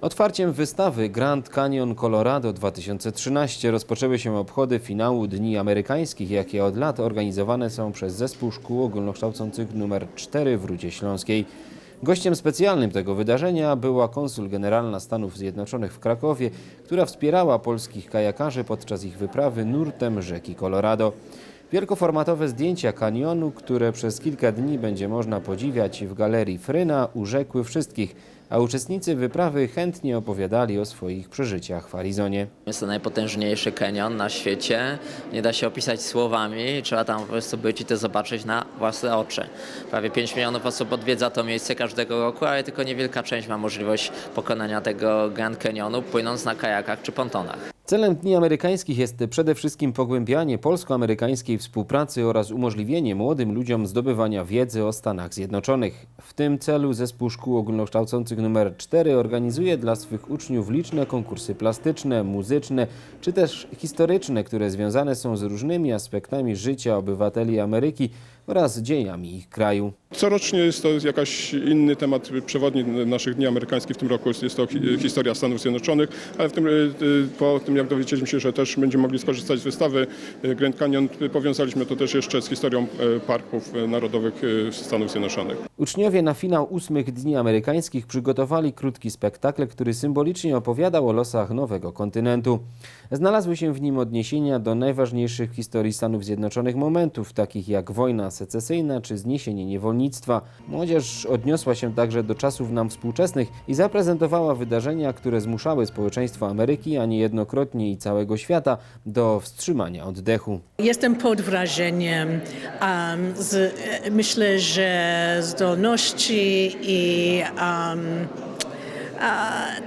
Otwarciem wystawy Grand Canyon Colorado 2013 rozpoczęły się obchody finału Dni Amerykańskich, jakie od lat organizowane są przez Zespół Szkół Ogólnokształcących nr 4 w Rudzie Śląskiej. Gościem specjalnym tego wydarzenia była konsul generalna Stanów Zjednoczonych w Krakowie, która wspierała polskich kajakarzy podczas ich wyprawy nurtem rzeki Colorado. Wielkoformatowe zdjęcia kanionu, które przez kilka dni będzie można podziwiać w galerii Fryna, urzekły wszystkich, a uczestnicy wyprawy chętnie opowiadali o swoich przeżyciach w Arizonie. Jest to najpotężniejszy kanion na świecie. Nie da się opisać słowami. Trzeba tam po prostu być i to zobaczyć na własne oczy. Prawie 5 milionów osób odwiedza to miejsce każdego roku, ale tylko niewielka część ma możliwość pokonania tego Grand Canyonu płynąc na kajakach czy pontonach. Celem Dni Amerykańskich jest przede wszystkim pogłębianie polsko-amerykańskiej współpracy oraz umożliwienie młodym ludziom zdobywania wiedzy o Stanach Zjednoczonych. W tym celu Zespół Szkół Ogólnokształcących nr 4 organizuje dla swych uczniów liczne konkursy plastyczne, muzyczne czy też historyczne, które związane są z różnymi aspektami życia obywateli Ameryki oraz dziejami ich kraju. Corocznie jest to jakaś inny temat przewodni naszych Dni Amerykańskich. W tym roku jest, to hi- historia Stanów Zjednoczonych, ale w tym, y, po tym jak dowiedzieliśmy się, że też będziemy mogli skorzystać z wystawy y, Grand Canyon, powiązaliśmy to też jeszcze z historią y, parków narodowych Stanów Zjednoczonych. Uczniowie na finał ósmych Dni Amerykańskich przygotowali krótki spektakl, który symbolicznie opowiadał o losach nowego kontynentu. Znalazły się w nim odniesienia do najważniejszych w historii Stanów Zjednoczonych momentów, takich jak wojna secesyjna czy zniesienie niewolnictwa. Młodzież odniosła się także do czasów nam współczesnych i zaprezentowała wydarzenia, które zmuszały społeczeństwo Ameryki, a niejednokrotnie i całego świata, do wstrzymania oddechu. Jestem pod wrażeniem. Um, z, e, myślę, że zdolności i um,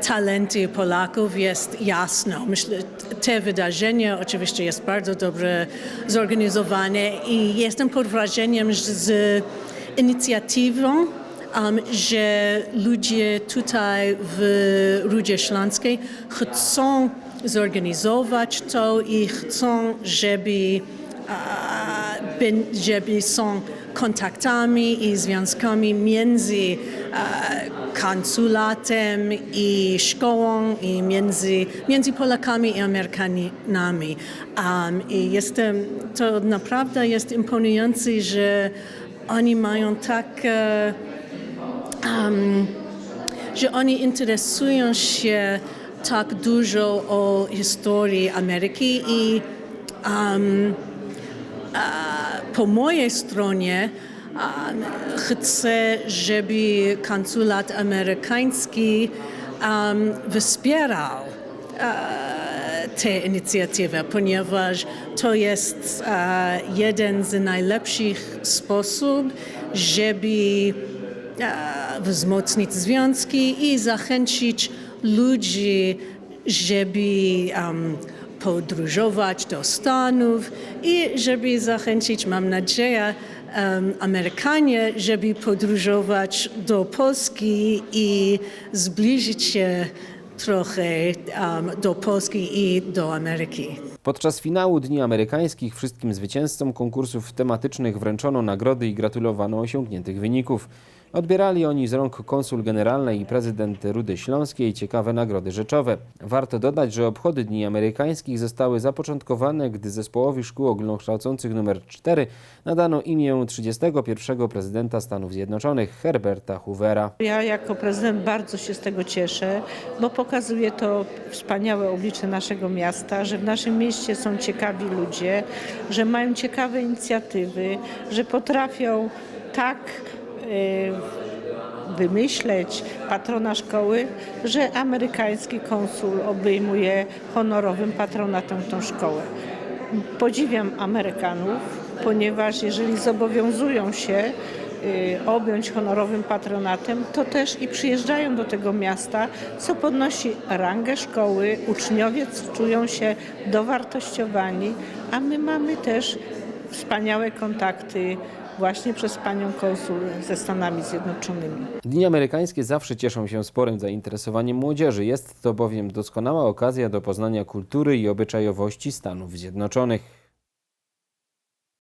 talenty Polaków jest jasno. Myślę, te wydarzenie oczywiście jest bardzo dobrze zorganizowane i jestem pod wrażeniem że z inicjatywą um, że ludzie tutaj w Rudzie Śląskiej chcą zorganizować to i chcą, żeby, ben- żeby są kontaktami i związkami między a, konsulatem i szkołą i między, między Polakami i Amerykanami. Um, I jestem, to naprawdę jest imponujące, że oni mają tak e, um, że oni interesują się tak dużo o historii Ameryki i um, po mojej stronie chcę, żeby konsulat amerykański um, wspierał e, tę inicjatywę, ponieważ to jest e, jeden z najlepszych sposobów, żeby e, wzmocnić związki i zachęcić ludzi, żeby um, podróżować do Stanów i żeby zachęcić, mam nadzieję, um, Amerykanie, żeby podróżować do Polski i zbliżyć się trochę um, do Polski i do Ameryki. Podczas finału Dni Amerykańskich wszystkim zwycięzcom konkursów tematycznych wręczono nagrody i gratulowano osiągniętych wyników. Odbierali oni z rąk konsul generalnej i prezydent Rudy Śląskiej ciekawe nagrody rzeczowe. Warto dodać, że obchody Dni Amerykańskich zostały zapoczątkowane, gdy zespołowi szkół ogólnokształcących nr 4 nadano imię 31 prezydenta Stanów Zjednoczonych Herberta Hoovera. Ja jako prezydent bardzo się z tego cieszę, bo pokazuje to wspaniałe oblicze naszego miasta, że w naszym mieście są ciekawi ludzie, że mają ciekawe inicjatywy, że potrafią tak wymyśleć patrona szkoły, że amerykański konsul obejmuje honorowym patronatem tą szkołę. Podziwiam Amerykanów, ponieważ jeżeli zobowiązują się y, objąć honorowym patronatem, to też i przyjeżdżają do tego miasta, co podnosi rangę szkoły. Uczniowie czują się dowartościowani, a my mamy też wspaniałe kontakty właśnie przez panią konsul ze Stanami Zjednoczonymi. Dni amerykańskie zawsze cieszą się sporym zainteresowaniem młodzieży. Jest to bowiem doskonała okazja do poznania kultury i obyczajowości Stanów Zjednoczonych.